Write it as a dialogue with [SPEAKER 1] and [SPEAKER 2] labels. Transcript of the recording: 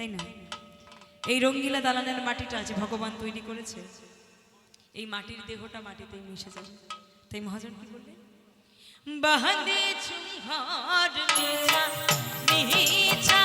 [SPEAKER 1] তাই না? এই রঙ্গিলা দালানের মাটিটা যে ভগবান তৈরি করেছে, এই মাটির দেহটা মাটিতেই মিশে যাবে তাই মহাজন কি বললেন? বাহাদে চুম্ভার নিচা নিচা